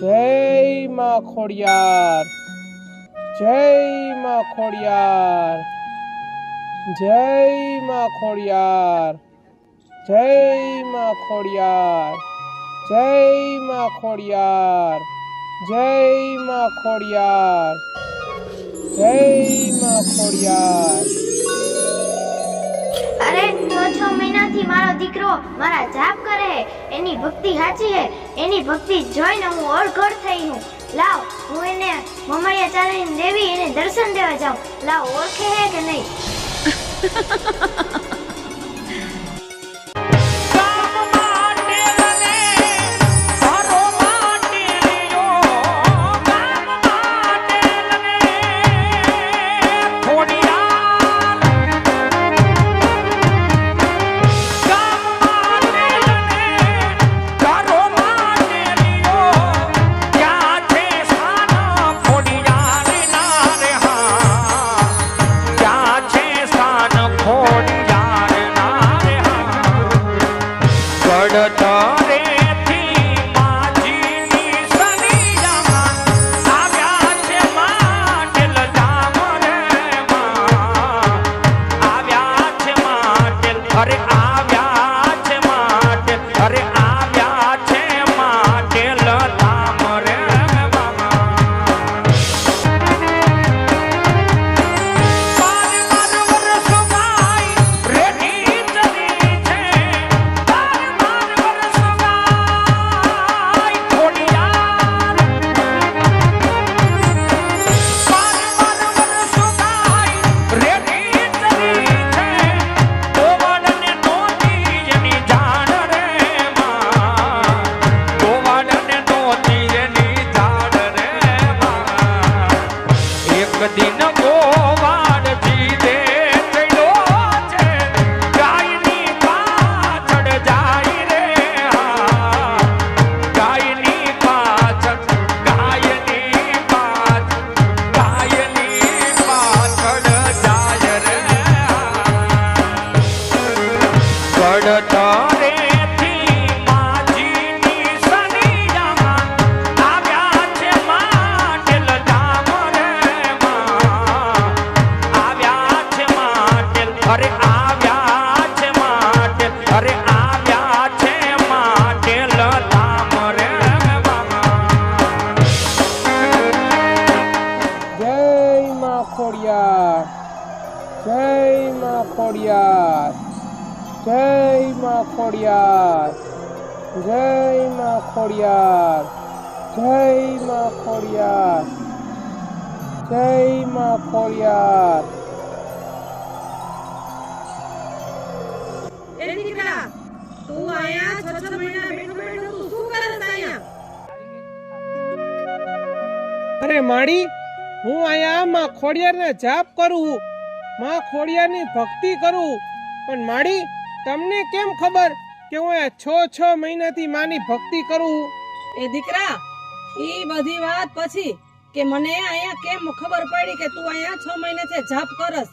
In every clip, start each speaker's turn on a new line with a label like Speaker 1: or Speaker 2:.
Speaker 1: જય માં ખોડિયાર. જય માં ખોડિયાર. જય માં ખોડિયાર. જય માં ખોડિયાર. જય માં ખોડિયાર. જય માં ખોડિયાર. જય માં ખોડિયાર.
Speaker 2: અરે મહિનાથી મારો દીકરો મારા જાપ કરે. એની ભક્તિ સાચી હે. એની ભક્તિ જોઈને હું ઓળઘડ થઈ લાવ, હું એને મમડિયા ચાલીને દેવી એને દર્શન દેવા જાઉં. લાવ, ઓળખે હે કે નહીં?
Speaker 3: માં
Speaker 1: ખોડિયાર જય માં ખોડિયાર જય માં ખોડિયાર જય માં ખોડિયાર
Speaker 4: એ દીકરા તું આયા છ છ મહિના બેઠો બેઠો તું શું કરસ આયા
Speaker 1: અરે માડી હું અહીંયા માં ખોડિયારને જાપ કરું. માં ખોડિયારની ભક્તિ કરું. પણ માડી તમને કેમ ખબર કે હું છ છ મહિનાથી માની ભક્તિ કરું
Speaker 4: એ દીકરા એ બધી વાત પછી કે મને અહીંયા કેમ ખબર પડી કે તું અહીંયા છ મહિનાથી જાપ કરસ?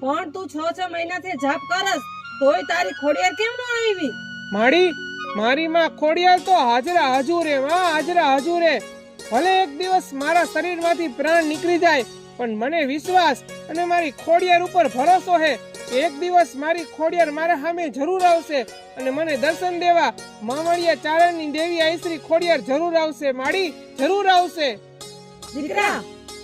Speaker 4: પણ તું છ છ મહિનાથી જાપ કરસ તોય તારી ખોડિયાર કેમ ન આવી?
Speaker 1: માડી મારી માં ખોડિયાર તો હાજરા હજુરે માં હાજરા હજુરે. ભલે એક દિવસ મારા શરીરમાંથી પ્રાણ નીકળી જાય પણ મને વિશ્વાસ અને મારી ખોડિયાર ઉપર ભરોસો છે એક દિવસ મારી ખોડિયાર મારા સામે જરૂર આવશે અને મને દર્શન દેવા મામડિયા ચારણની દેવી આઈશ્રી ખોડિયાર જરૂર આવશે માડી જરૂર આવશે.
Speaker 4: દીકરા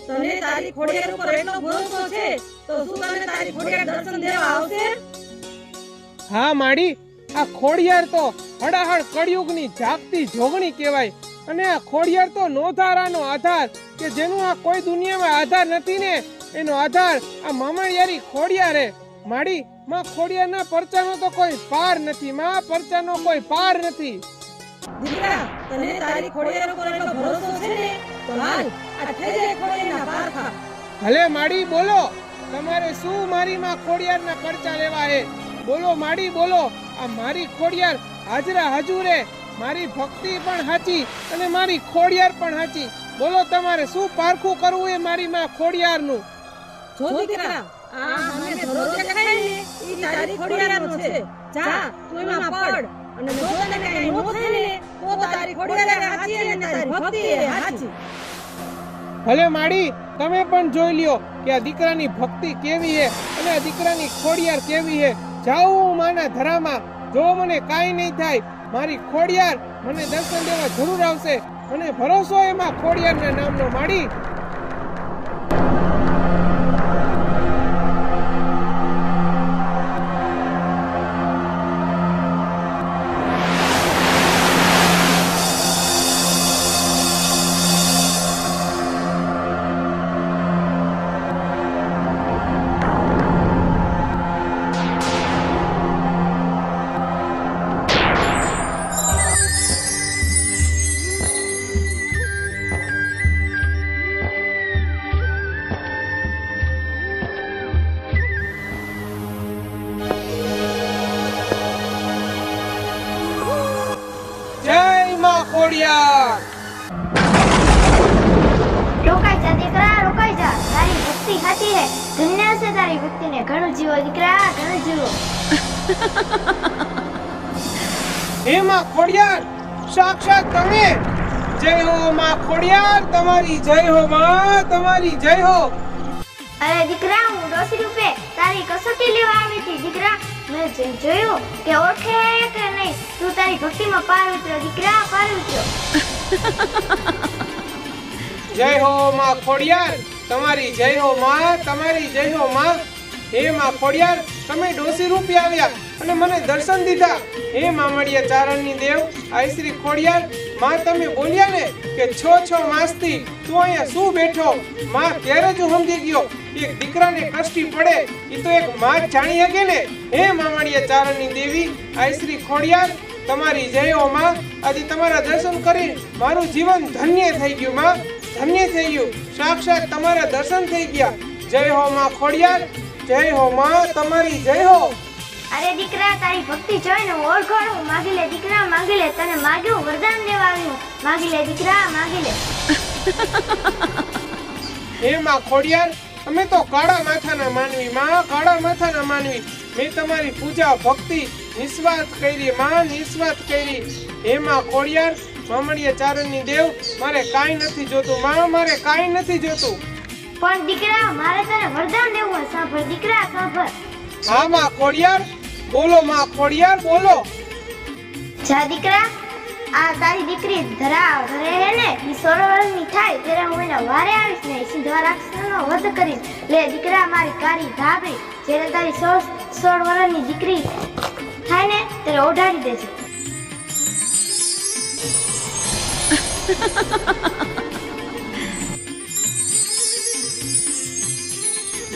Speaker 4: તને તારી ખોડિયાર ઉપર એટલો ભરોસો છે તો શું તને તારી ખોડિયાર દર્શન દેવા આવશે?
Speaker 1: હા માડી આ ખોડિયાર તો હડાહડ કળિયુગની જાગતી જોગણી કહેવાય અને આ ખોડિયાર તો નોધારાનો આધાર કે જેનું આ કોઈ દુનિયામાં આધાર નથી ને એનો આધાર આ મામણિયારી ખોડિયાર માડી માં ખોડિયારના પરચાનો તો કોઈ પાર નથી માં પરચાનો કોઈ પાર નથી.
Speaker 4: દીકરા તને તારી ખોડિયાનો એટલો ભરોસો છે ને? તો હાલ આ થઈ ખોડિયાના પાર પારખા
Speaker 1: ભલે માડી બોલો તમારે શું મારી માં ખોડિયારના પરચા લેવા હે? બોલો માડી બોલો આ મારી ખોડિયાર હાજરા હજુરે મારી ભક્તિ પણ હાચી અને મારી ખોડિયાર પણ હાચી. બોલો તમારે શું પારખું કરવું એ મારી માં ખોડિયારનું?
Speaker 4: જો દીકરા આ અમે ધરો દેખાય ને ઈ તારી ખોડિયારનો છે. જા તું એમાં પડ. અને જો તને કાંઈ ન થાય ને તો તારી ખોડિયાર હાચી અને તારી ભક્તિ હાચી.
Speaker 1: ભલે માડી તમે પણ જોઈ લ્યો કે આ દીકરાની ભક્તિ કેવી છે અને આ દીકરાની ખોડિયાર કેવી છે. જાઉં હું માના ધરામાં. જો મને કાંઈ નહીં થાય મારી ખોડિયાર મને દર્શન દેવા જરૂર આવશે. મને ભરોસો એમાં ખોડિયારના નામનો માડી. ખોડિયાર સાક્ષાત તમે. જય હો માં ખોડિયાર તમારી જય હો માં તમારી જય હો.
Speaker 5: અરે દીકરા હું ડોસી રૂપે તારી કસોટી લેવા આવી હતી. દીકરા મેં જે જોયું કે ઓળખે કે નહીં તું તારી ભક્તિમાં પાર ઉતર્યો. દીકરા પાર ઉતર્યો.
Speaker 1: જય હો માં ખોડિયાર તમારી જય હો માં તમારી જય હો માં. હે માં ખોડિયાર તમે ડોસી રૂપી આવ્યા અને મને દર્શન દીધા. હે મામડિયા ચારણની દેવ આઈ શ્રી ખોડિયાર, માં તમે બોલ્યા ને કે છ છ માસથી, તું અહીંયા શું બેઠો? માં ત્યારે જ સમજી ગયો. એક દીકરાને કષ્ટી પડે એ તો એક માં જાણી શકે ને? હે મામડિયા ચારણની દેવી આઈ શ્રી ખોડિયાર, તમારી જય હો માં. આજે તમારા દર્શન કરી મારું જીવન ધન્ય થઈ ગયું, માં. ધન્ય થઈ ગયું. સાક્ષાત તમારા દર્શન થઈ ગયા. જય હો માં ખોડિયાર. જય હો માં તમારી જય હો.
Speaker 5: અરે દીકરા તારી ભક્તિ જોઈને હું ઓળખોળ હું માગી લે દીકરા માગી લે. તને માગ્યું વરદાન દેવા આવ્યું. માગી લે દીકરા માગી લે.
Speaker 1: હે માં ખોડિયાર અમે તો કાળા માથાના માનવી માં કાળા માથાના માનવી. મેં તમારી પૂજા ભક્તિ નિસ્વાર્થ કરી માં નિસ્વાર્થ કરી. હે માં ખોડિયાર મામણીએ ચારણની દેવ મારે કાંઈ નથી જોતું માં મારે કાંઈ નથી જોતું.
Speaker 5: પણ દીકરા મારે તને વરદાન દેવું હોય સાંભળ. દીકરા સાંભળ.
Speaker 1: હા માં ખોડિયાર. બોલો માં ખોડિયાર બોલો.
Speaker 5: જા દીકરા. આ તારી દીકરી ધરા ઘરે હે ને ઈ સરોવરની થાય ત્યારે હું એના વારે આવીશ ને સિંધવા રાક્ષસનો વધ કરીશ. લે દીકરા મારી કારી ધાબળી જ્યારે તારી સોળ સોળ વર્ષની દીકરી થાય ને ત્યારે ઓઢાડી દેજે.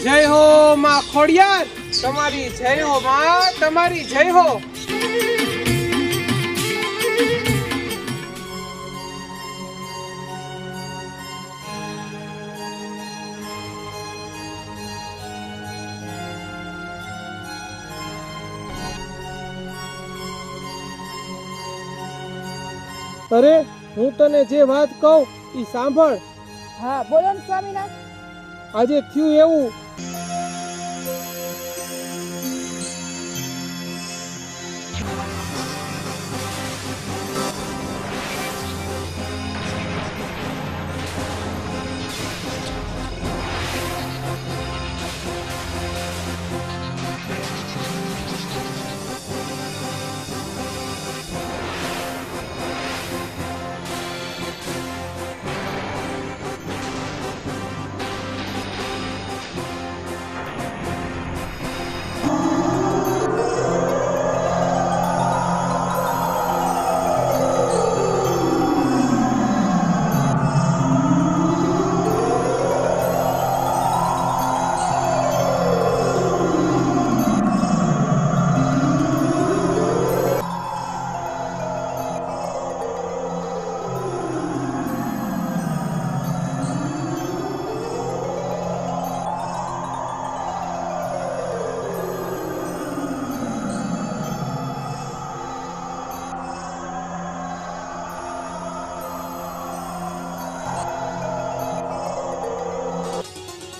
Speaker 1: જય હો માં ખોડિયાર. તમારી જય હો માં, તમારી જય હો. અરે, હું તને જે વાત કહું એ સાંભળ.
Speaker 4: હા, બોલો ને સ્વામીનાથ
Speaker 1: આજે થયું એવું.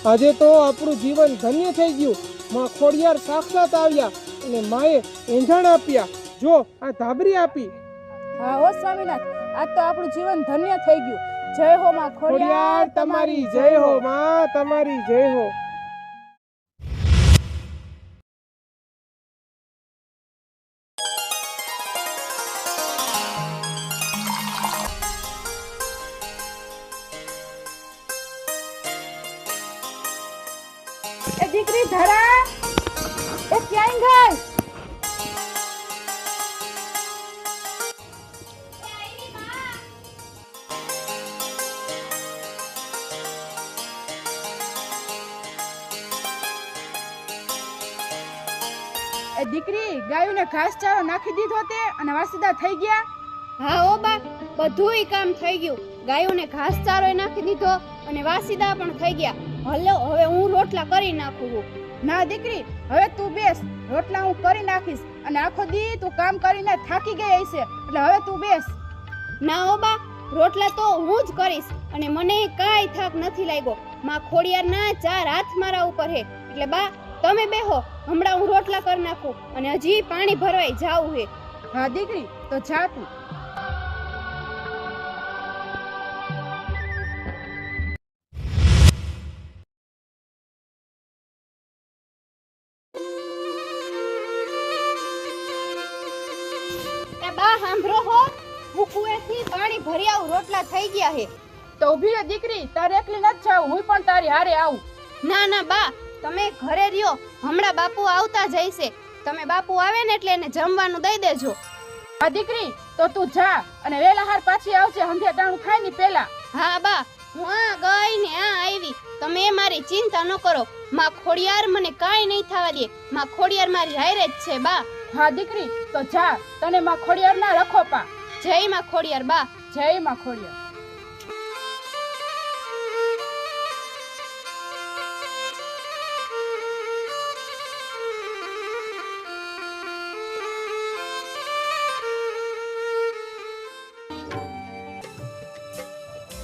Speaker 1: આજે તો આપણું જીવન ધન્ય થઈ ગયું. માં ખોડિયાર સાક્ષાત આવ્યા અને માએ એંધાણ આપ્યા. જો આ ધાબરી આપી.
Speaker 6: હા હો સ્વામીનાથ આજ તો આપણું જીવન ધન્ય થઈ ગયું. જય હો માં
Speaker 1: ખોડિયાર તમારી જય હો. માં તમારી જય હો.
Speaker 6: એ દીકરી ધરા, એ ક્યાં ગઈ? એ દીકરી, ગાયોને ઘાસચારો નાખી દીધો તે અને વાસીદા થઈ ગયા?
Speaker 7: હા, ઓ બા બધુંય કામ થઈ ગયું. ગાયોને ઘાસચારો નાખી દીધો અને વાસીદા પણ થઈ ગયા. હલો, હવે હું રોટલા કરી નાખું છું.
Speaker 6: ના, દીકરી, હવે તું બેસ. રોટલા હું કરી નાખીશ અને આખો દી તું કામ કરીને થાકી ગઈ હશે એટલે હવે તું બેસ.
Speaker 7: ના ઓ બા, રોટલા તો હું જ કરીશ અને મને કાંઈ થાક નથી લાગ્યો. માં ખોડિયારના ચાર હાથ મારા ઉપર હે. એટલે બા, તમે બેહો. હમણાં હું રોટલા કરી નાખું અને હજી પાણી ભરવાય જાવું હે.
Speaker 6: હા, દીકરી, તો જા તું.
Speaker 7: ગયા હે.
Speaker 6: તો ઊભી રે દીકરી તારે એકલી ન જાવ હું પણ તારી હારે આવું.
Speaker 7: ના ના બા તમે ઘરે રહ્યો હમણાં બાપુ આવતા જઈશે તમે બાપુ આવે ને એટલે એને જમવાનું દઈ દેજો.
Speaker 6: હા દીકરી તો તું જા અને વેલા હાર પાછી આવજે હંધે ટાણું ખાઈ ની પેલા.
Speaker 7: હા બા હું આ ગઈ ને આ આવી. તમે મારી ચિંતા ન કરો. માં ખોડિયાર મને કાઈ નહીં થવા દે. માં ખોડિયાર મારી હારે જ છે બા.
Speaker 6: હા દીકરી તો જા. તને માં ખોડિયાર ના રખો પા
Speaker 7: જય માં ખોડિયાર બા.
Speaker 6: જય માં ખોડિયાર.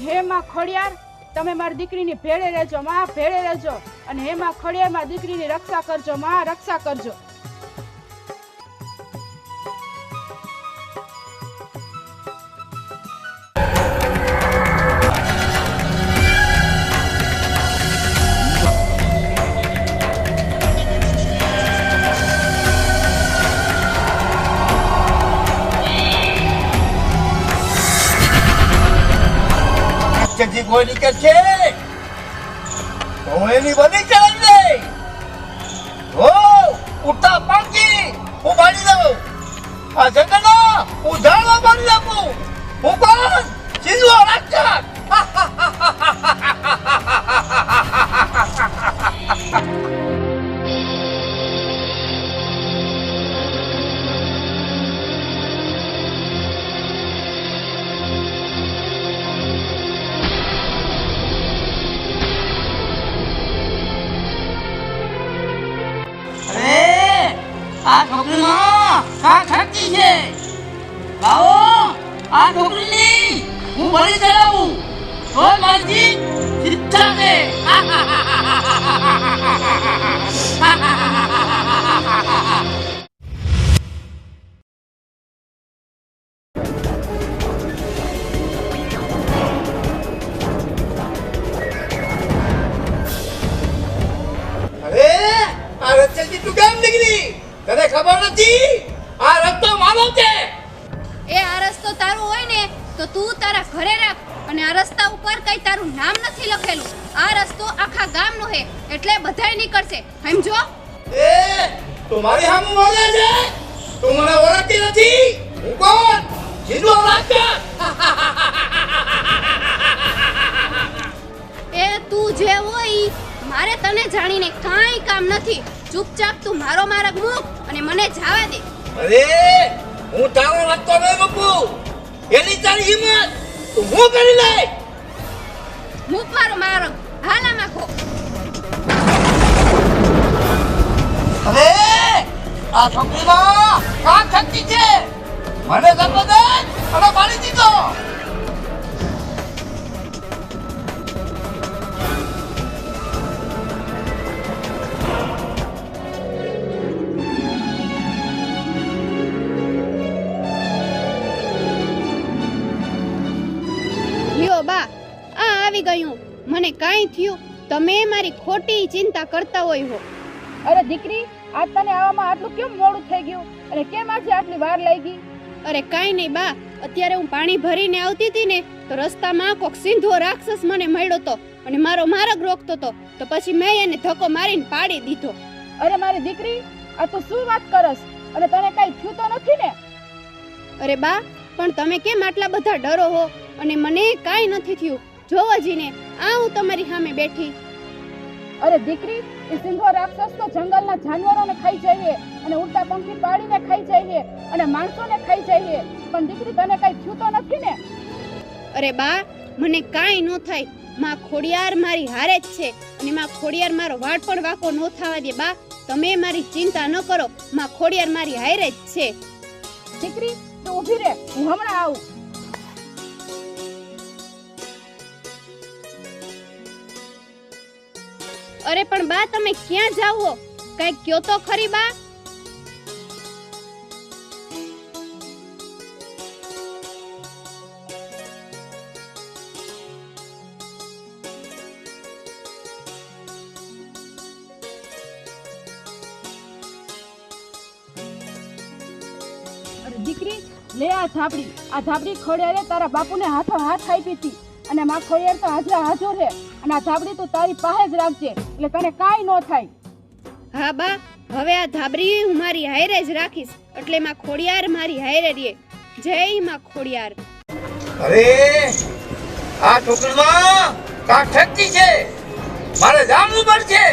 Speaker 6: હે માં ખોડિયાર, તમે મારી દીકરીની ભેળે રહેજો, માં ભેળે રહેજો. અને હે માં ખોડિયાર, મારી દીકરીની રક્ષા કરજો, માં રક્ષા કરજો.
Speaker 8: જલ્દી કોઈ નીકળશે તો એની બની ચડાવી દે. ઓ ઉઠા પાંકી હું બાળી દઉં. આ જંગલો હું ઝાડવા બાળી નાખું હું કોણ ચીજવા રાક્ષસ.
Speaker 9: કા શક્તિ છે. લાવો આ છોકરીની હું બળી ચલાવું તો મારી શિક્ષા છે.
Speaker 7: એટલે બધાય નીકળશે સમજો
Speaker 8: એ તમારી મારી બોલે છે? તું મને ઓળખતી નથી? હું કોણ? જીનુ રાક્ષસ
Speaker 7: એ તું જે હોય મારે તને જાણીને કાંઈ કામ નથી. ચૂપચાપ તું મારો માર્ગ મૂક અને મને જવા દે.
Speaker 8: અરે હું તારો રસ્તો નહીં મૂકું. એની તારી હિંમત તું હું કરી લે
Speaker 7: મૂક મારો માર્ગ. હાલા નાખો
Speaker 8: હવે આ છોકરીમાં કામ શક્તિ છે. મને જન્મદન અને પાડી દીધો. બા, આ આવી ગયું.
Speaker 7: મને કાંઈ થયું. તમે મારી ખોટી ચિંતા કરતા હોય હો.
Speaker 6: અરે દીકરી આજ તને આવવામાં આટલું કેમ મોડું થઈ ગયું? અને કેમ આજે આટલી વાર લાગી
Speaker 7: અરે કાંઈ નહીં બા અત્યારે હું પાણી ભરીને આવતી હતી ને તો રસ્તામાં કોક સિંધો રાક્ષસ મને મળ્યો તો અને મારો માર્ગ રોકતો તો તો પછી મેં એને ધક્કો મારીને પાડી દીધો.
Speaker 6: અરે મારી દીકરી આ તું શું વાત કરસ? અને તને કાઈ થયું તો નથી ને?
Speaker 7: અરે બા પણ તમે કેમ આટલા બધા ડરો હો? અને મને કાંઈ નથી થયું. જોવો જીને આ હું તમારી સામે બેઠી.
Speaker 6: અરે દીકરી એ સિંહો રાક્ષસ તો જંગલના જાનવરોને ખાઈ જઈએ અને ઉડતા પંખી પાડીને ખાઈ જઈએ અને માણસોને ખાઈ જઈએ. પણ દીકરી તને કઈ થયું તો નથી ને?
Speaker 7: અરે બા મને કાંઈ ન થાય. માં ખોડિયાર મારી હારે જ છે અને માં ખોડિયાર મારો વાળ પણ વાકો ન થવા દે બા. તમે મારી ચિંતા ન કરો. માં ખોડિયાર મારી હારે જ છે.
Speaker 6: દીકરી તું ઊભી રહે હું હમણાં આવું.
Speaker 7: અરે, પણ બા, તમે ક્યાં જાવો કઈ કયો તો ખરી બા.
Speaker 6: દીકરી, લે આ ધાબડી આ ધાબડી ખોડિયારે તારા બાપુને હાથો હાથ આપી હતી. અને માં ખોડિયાર તો હાજરા હાજર છે. અને આ ધાબડી તું તારી પાસે જ રાખજે એટલે તને કાંઈ ન થાય.
Speaker 7: હા બા હવે આ ધાબડી હું મારી હાયરે જ રાખીશ એટલે માં ખોડિયાર મારી હારે રહે જય માં ખોડિયાર.
Speaker 8: અરે આ છોકરીમાં કાંક ઠપકી છે. મારે જાણવું પડશે.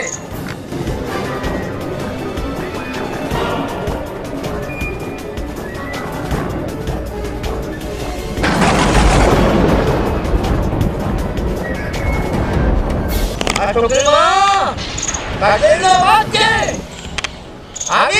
Speaker 8: આ છોકરીમાં કાજલનો વાત છે આવી જ મારે વળી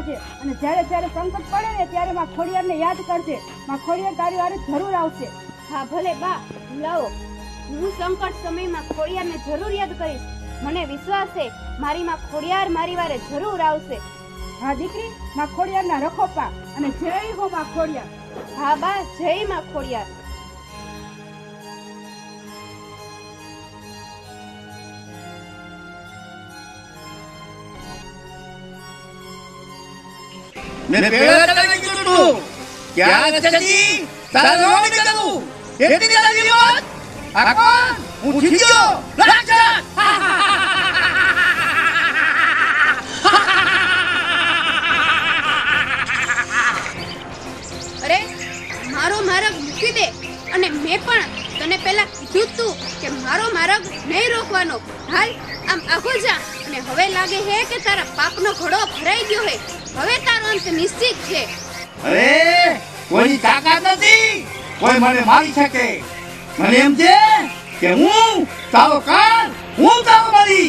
Speaker 6: જાજે અને જ્યારે જ્યારે સંકટ પડે ને ત્યારે માં ખોડિયારને યાદ કરજે. માં ખોડિયાર તારી વારે જરૂર આવશે.
Speaker 7: હા, ભલે બા લાવો. હું સંકટ સમયમાં ખોડિયારને જરૂર યાદ કરીશ. મને વિશ્વાસ છે, મારી માં ખોડિયાર મારી વારે જરૂર આવશે.
Speaker 6: હા, દીકરી, માં ખોડિયારના રખોપા. અને જય હો, માં ખોડિયાર.
Speaker 7: હા, બા, જય, માં ખોડિયાર.
Speaker 8: મેં પેલા તને કીધું તું ક્યાં નથી તારા રોગ કરું એટલી લાગી વાત. આ કોણ? હું જીત્યો રાક્ષસ
Speaker 7: અરે મારો માર્ગ મૂકી દે. અને મેં પણ તને પહેલા કીધું તું કે મારો માર્ગ નહીં રોકવાનો. હાલ આમ આખો જા. અને હવે લાગે છે કે તારા પાપનો ઘડો ભરાઈ ગયો છે હવે તારો અંત નિશ્ચિત છે.
Speaker 8: અરે કોઈ તાકાત નથી. કોઈ મને મારી શકે. મને એમ છે કે હું તારો કાળ હું તારો મારી.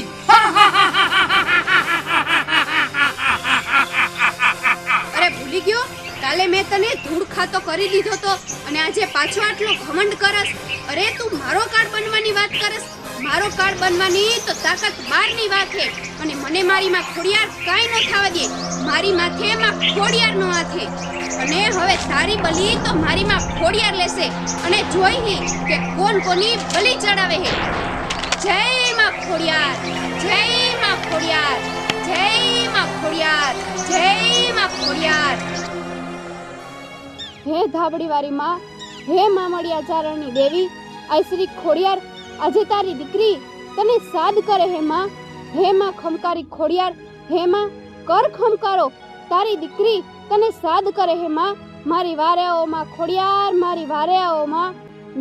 Speaker 7: અરે ભૂલી ગયો? કાલે મેં તને ધૂળ ખાતો કરી દીધો તો અને આજે પાછો આટલો ઘમંડ કરસ. અરે તું મારો કાર્ડ બનવાની વાત કરસ? મારો કાર્ડ બનવાની તો તાકાત બહારની વાત છે. અને મને મારી માં ખોડિયાર કાંઈ ન થવા દે. મારી માથે માં ખોડિયાર નો હાથે. અને હવે તારી બલી તો મારી માં ખોડિયાર લેશે. અને જોઈ હે કે કોણ કોની બલી ચડાવે હે. જય માં ખોડિયાર જય માં ખોડિયાર જય માં ખોડિયાર જય માં ખોડિયાર. હે ધાબડીવાળી માં હે મામડિયા ચારણની દેવી આ શ્રી ખોડિયાર આજે તારી દીકરી તને સાદ કરે હે માં. હે માં ખમકારી ખોડિયાર હે માં કર ખમકારો. તારી દીકરી તને સાદ કરે હે માં. મારી વારે આવો માં ખોડિયાર મારી વારે આવો માં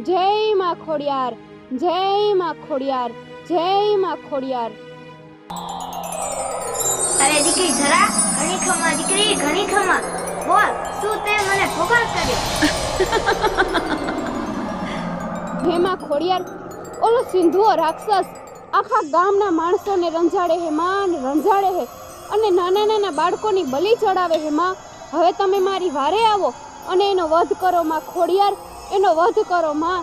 Speaker 7: જય માં ખોડિયાર જય માં ખોડિયાર જય માં ખોડિયાર.
Speaker 2: અરે દીકરી જરા ઘણી ખમા દીકરી ઘણી ખમા. બોલ શું તે મને ભોગા કર્યો?
Speaker 7: હેમાં ખોડિયાર ઓલો સિંધુઓ રાક્ષસ આખા ગામના માણસોને રંજાડે હે માન રંજાડે હે અને નાના નાના બાળકોની બલિ ચડાવે હે માં. હવે તમે મારી વારે આવો અને એનો વધ કરો માં ખોડિયાર એનો વધ કરો માં.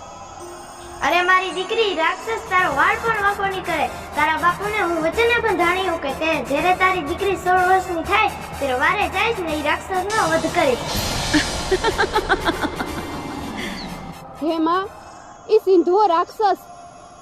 Speaker 5: અરે મારી દીકરી રાક્ષસ તારો વાળ પણ વાંકો નહીં કરે. તારા બાપુને હું વચને પણ ધાણ્યું કે તે જ્યારે તારી દીકરી સોળ વર્ષની થાય ત્યારે વારે જાય ને એ રાક્ષસનો વધ કરીશ
Speaker 7: હે માં એ સિંધુઓ રાક્ષસ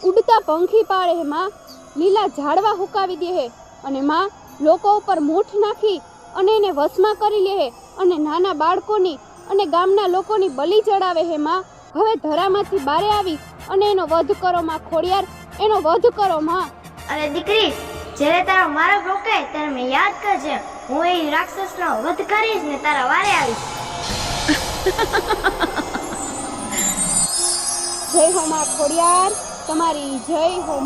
Speaker 7: ઉડતા પંખી પાડે હે માં. લીલા ઝાડવા હુકાવી દે હે. અને માં લોકો ઉપર મૂઠ નાખી અને એને વશમાં કરી લે હે. અને નાના બાળકોની અને ગામના લોકોની બલિ ચડાવે હે માં. હવે ધરામાંથી બારે આવી અને એનો વધ કરો માં ખોડિયાર. એનો વધ કરો માં.
Speaker 5: અરે દીકરી જ્યારે તારો મારો રોકે ત્યારે મેં યાદ કરજે. હું એ રાક્ષસનો વધ કરીશ ને તારા વારે આવીશ.
Speaker 7: જય હો માં ખોડિયાર. તમારી જય હો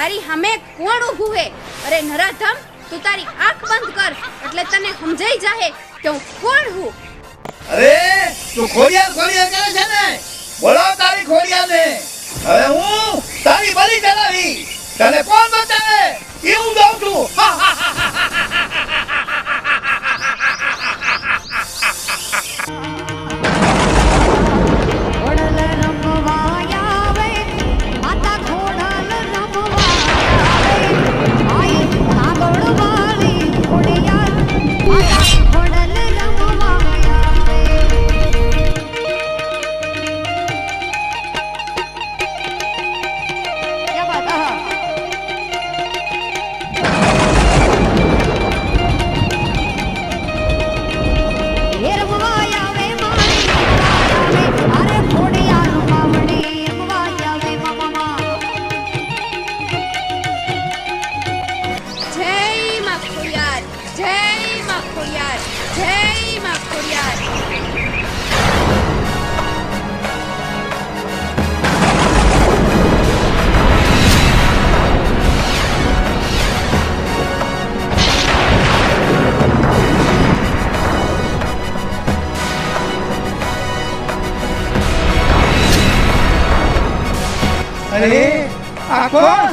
Speaker 10: તારી હમે કોણ ઊભું હે? અરે નરાધમ, તું તારી આંખ બંધ કર, એટલે તને સમજાઈ જાહે કે હું કોણ હું.
Speaker 8: અરે, તું ખોડિયાર ખોડિયાર કરે છે ને? બોલો તારી ખોડિયાર ને હવે હું તારી બલી ચલાવી તને કોણ બચાવે એવું દઉં
Speaker 11: 狂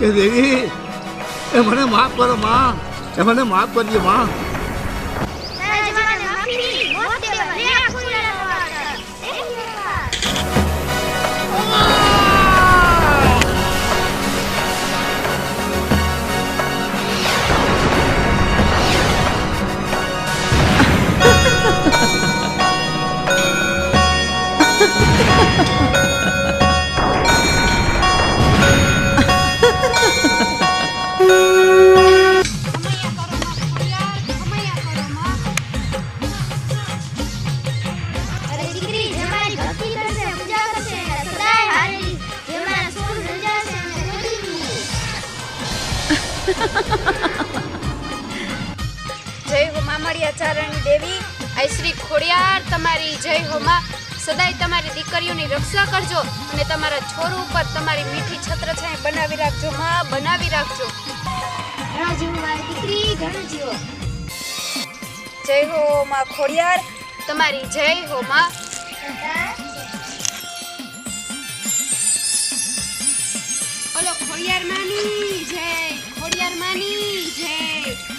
Speaker 8: કે દેવી એ મને માફ કરો માં. એ મને માફ કરજો માં.
Speaker 11: જય હો
Speaker 7: મામળિયા ચારણી દેવી. આઈ શ્રી ખોડિયાર તમારી જય હો હોમાં સદાય તમારી દીકરીઓની રક્ષા કરજો અને તમારા છોરું ઉપર તમારી મીઠી છત્ર છાંય બનાવી રાખજો મા બનાવી રાખજો.
Speaker 2: દીકરી ઘણું
Speaker 7: જય હો માં ખોડિયાર. તમારી જય હો માં. ઓલો ખોડિયાર માની જય. Germany. Hey.